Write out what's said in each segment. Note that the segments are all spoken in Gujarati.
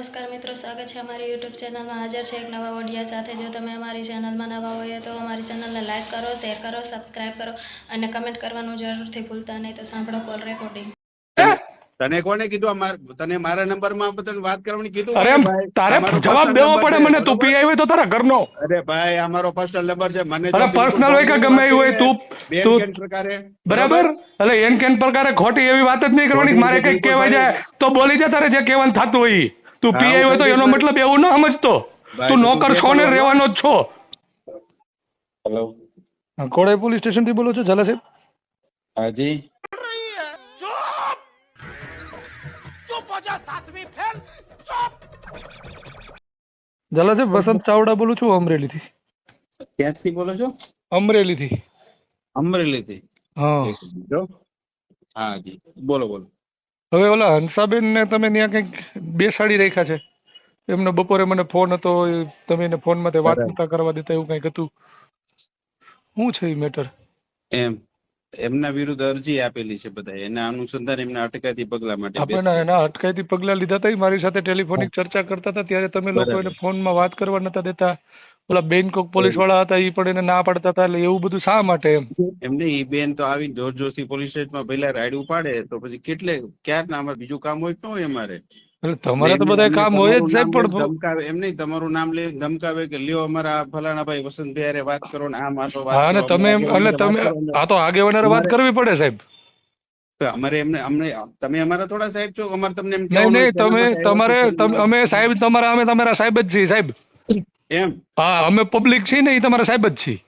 નમસ્કાર મિત્રો સ્વાગત છે અમારી યુટ્યુબ ચેનલમાં. હાજર છે એક નવા ઓડિયા સાથે. જો તમે અમારી ચેનલમાં નવા હોઈએ તો અમારી ચેનલને લાઇક કરો શેર કરો સબસ્ક્રાઇબ કરો અને કમેન્ટ કરવાનું જરૂરથી ભૂલતા નહીં. તો સાંભળો કોલ રેકોર્ડિંગ તને કોને કીધું? તને મારા નંબરમાં તને વાત કરવાની કીધું? અરે ભાઈ, તારે જવાબ દેવો પડે મને. તું પીઆઈ હોય તો તારા ઘરનો. અરે ભાઈ અમારો પર્સનલ નંબર છે. મને અરે પર્સનલ હોય કે ગમે એવું હોય, તું- પ્રકારે. બરાબર? એટલે એન કેન પ્રકારે ખોટી એવી વાત જ નહીં કરવાની. મારે કંઈક કહેવાય જાય તો બોલી જા તારે જે કહેવાનું થતું હોય ઈ. તું પીઆઈ હોય તો એનો મતલબ એવું ન સમજતો. તું નોકર છો ને રહેવાનો જ છો. હેલો કોડાઈ પોલીસ સ્ટેશનથી બોલો છો ઝાલા સાહેબ? હાજી ઝાલા સાહેબ વસંત ચાવડા બોલું છું અમરેલી થી ક્યાંથી બોલો છો? અમરેલી થી અમરેલી થી હા. એક હા જી. બોલો બોલો. હવે ઓલા હંસાબેન ને તમે ત્યાં કંઈક બેસાડી રાખ્યા છે. એમનો બપોરે મને ફોન હતો તમે એને ફોનમાંથી વાત નતા કરવા દેતા એવું કંઈક હતું. શું છે એ મેટર? એમ એમના વિરુદ્ધ અરજી આપેલી છે બધા. એના અનુસંધાન એમના અટકાયતી પગલા માટે આપણે. એના અટકાયતી પગલા લીધા હતા મારી સાથે ટેલિફોનિક ચર્ચા કરતા હતા ત્યારે તમે લોકો. એને ફોનમાં વાત કરવા નતા દેતા. ઓલા બેંગકોક પોલીસવાળા હતા એ પણ એને ના પાડતા હતા એટલે એવું બધું શા માટે એમ? એમને એ બેન તો આવી જોર જોરથી પોલીસ સ્ટેશનમાં પહેલા રાઈડ ઉપાડે તો પછી કેટલે ક્યારના અમારે બીજું કામ હોય તો હોય અમારે? એટલે તમારે તો બધા કામ હોય જ સાહેબ પણ ધમકાવે એમ નહીં તમારું નામ લઈને ધમકાવે કે લ્યો અમારા ફલાણા ભાઈ વસંત ભાઈ વાત કરો ને આમ આટો વાત હા અને તમે એટલે તમે આ તો આગેવાનારે વાત કરવી પડે સાહેબ. અમારે એમને અમને તમે અમારા થોડા સાહેબ છો? અમારે તમને એમ નહીં નહીં તમે તમારે તમે- અમે સાહેબ તમારા અમે તમારા સાહેબ જ છીએ સાહેબ. એમ હા અમે પબ્લિક છીએ ને એ તમારા સાહેબ જ છીએ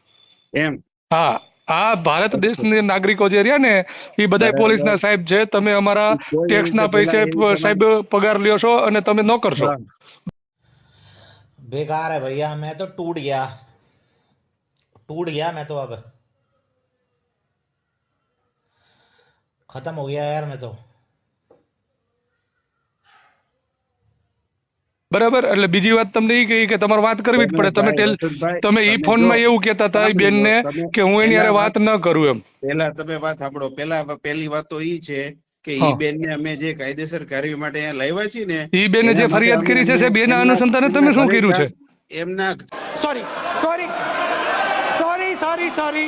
એમ હા આ ભારત દેશના નાગરિકો જે રહ્યા ને એ બધા બરાબર. પોલીસના સાહેબ છે તમે અમારા કોઈ ટેક્સના રીતે પૈસે પેલા એવી સાહેબ પગાર લ્યો છો અને તમે નોકર છો बेकार है भैया मैं तो टूट गया टूट गया मैं तो अब खत्म हो गया यार मैं तो બરાબર? એટલે બીજી વાત તમને એ કહી કે તમારે વાત કરવી જ પડે. તમે ટેલ તમે ઈ ફોનમાં એવું કહેતા હતા એ બેનને તમે- કે હું એની હારે વાત ન કરું એમ. પેલા તમે વાત સાંભળો. પેલા પહેલી વાત તો ઈ છે કે ઈ બેન ને અમે જે કાયદેસર કાર્ય માટે અહીંયા લાવ્યા છીએ ને ઈ બેને જે ફરિયાદ કરી છે બેના અનુસંધાને તમે શું કર્યું છે? એમના sorry sorry sorry sorry sorry.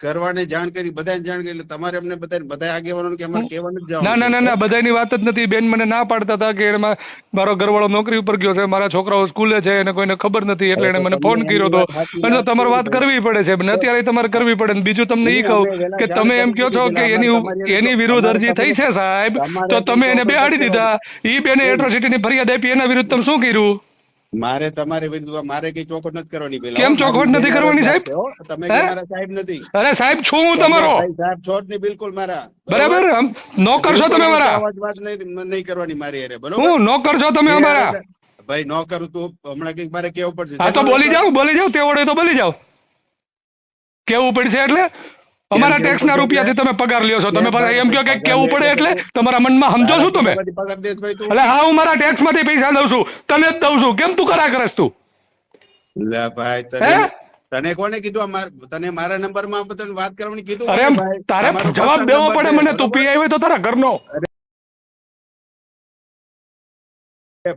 કરવાને જાણ કરી બધાને જાણ કરી એટલે તમારે અમને બધાને બધા આગેવાનો કે અમારે કહેવાનું જ ના ના ના ના બધાની વાત જ નથી. બેન મને ના પાડતા હતા કે એમાં મારો ઘરવાળો નોકરી ઉપર ગયો છે મારા છોકરાઓ સ્કૂલે છે એને કોઈને ખબર નથી એટલે એને મને ફોન કર્યો હતો અને તમારે વાત કરવી પડે છે અને અત્યારે તમારે કરવી પડે. બીજું તમને એ કહું કે તમે એમ કહો છો કે એની એની વિરુદ્ધ અરજી થઈ છે સાહેબ તો તમે એને બેહાડી દીધા. એ બેને એટ્રોસિટીની ફરિયાદ આપી એના વિરુદ્ધ તમે શું કર્યું? મારે તમારે વિરુદ્ધ મારે કઈ ચોખવટ નથી કરવાની પેલા. કેમ ચોખવટ નથી કરવાની, સાહેબ? તમે મારા સાહેબ નથી. અરે સાહેબ છું હું તમારો. સાહેબ છો જ નહીં બિલકુલ મારા. બરાબર? નોકર છો તમે મારા. અવાજ વાત નહીં નહીં કરવાની મારી અરે બરોબર? હું નોકર છો તમે અમારા. ભાઈ નોકર કરું તું હમણાં કંઈક મારે કેવું પડશે? હા તો બોલી જાવ બોલી જાવ તે ઓડે તો બોલી જાવ કેવું પડશે એટલે? અમારા ટેક્સ ના રૂપિયાથી તમે પગાર લ્યો છો. તમે પાછા એમ કહો કે કેવું પડે એટલે તમારા મનમાં સમજો છો તમે? એટલે હા હું મારા ટેક્સમાંથી પૈસા દઉં છું. તને જ દઉં છું. કેમ તું કરા કરસ તું? લે ભાઈ તને તને કોને કીધું તને મારા નંબરમાં વાત કરવાની કીધું અરે તારે જવાબ દેવો પડે મને તું? પીઆઈ હોય તો તારા ઘરનો.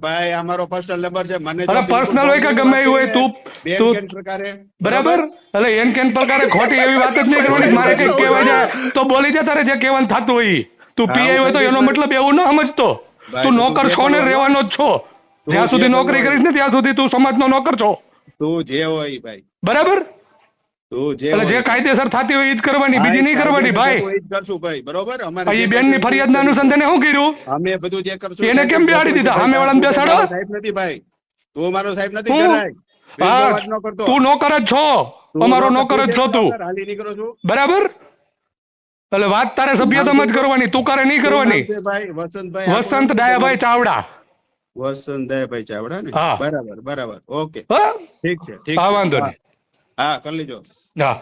ભાઈ અમારો પર્સનલ નંબર છે મને અરે પર્સનલ હોય કે ગમે એવું હોય તું તું પ્રકારે. બરાબર? એટલે એન કેન પ્રકારે ખોટી એવી વાત જ નહીં કરવાની. મારે કઈ કહેવાય જાય તો બોલી જા તારે જે કહેવાનું થતું હોય તું પીઆઈ હોય તો એનો મતલબ એવું ન સમજતો. તું નોકર છો ને રહેવાનો જ છો. જ્યાં સુધી નોકરી કરીશ ને ત્યાં સુધી તું સમાજનો નોકર છો. તું જે હોય ભાઈ. બરાબર? જે. કાયદેસર થતી હોય એ જ કરવાની બીજી નહીં કરવાની ભાઈ. કરશું ભાઈ બરોબર? અમારે કરશું એ ફરિયાદના જ અનુસંધાને શું કર્યું? અમે બધું જે કરશું એને કેમ બેહાડી દીધા? સામે વાળા બેસાડો? સાહેબ નથી ભાઈ. તું મારો સાહેબ નથી જરાય. બેન ન. તું નોકર જ છો. અમારો નોકર જ છો તું. બરાબર? એટલે વાત તારે સભ્યતામાં જ કરવાની તું કરે નહીં કરવાની. વસંત ડાયાભાઈ ચાવડા. વસંત દયાભાઈ ચાવડા ને? બરાબર બરાબર. ઓકે. ઠીક છે ઠીક હા. વાંધો. નહીં. હા કરી લેજો. હા